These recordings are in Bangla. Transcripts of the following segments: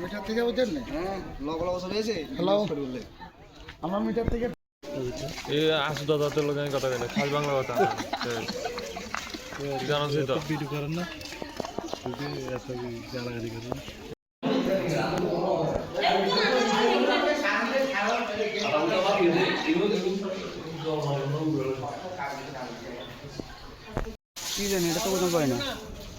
মিটার থেকে নেই? হ্যাঁ লগ লগ সব এসে হ্যালো আমার মিটার থেকে এই আসু দাদা তোর লোক কথা কেন খাস বাংলা কথা। জানাচ্ছি তো। ভিডিও করেন না যদি এত গালাগালি করেন কি জানি এটা তো বোঝা পায় না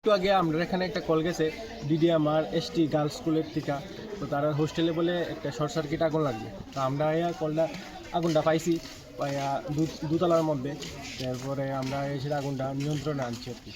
একটু আগে আমরা এখানে একটা কল গেছে ডিডিএমআর এসটি গার্লস স্কুলের থেকে। তো তারা হোস্টেলে বলে একটা শর্ট সার্কিট আগুন লাগবে। তো আমরা ইয়া কলটা, আগুনটা পাইছি দুতলার মধ্যে। তারপরে আমরা এসে আগুনটা নিয়ন্ত্রণে আনছি আর কি।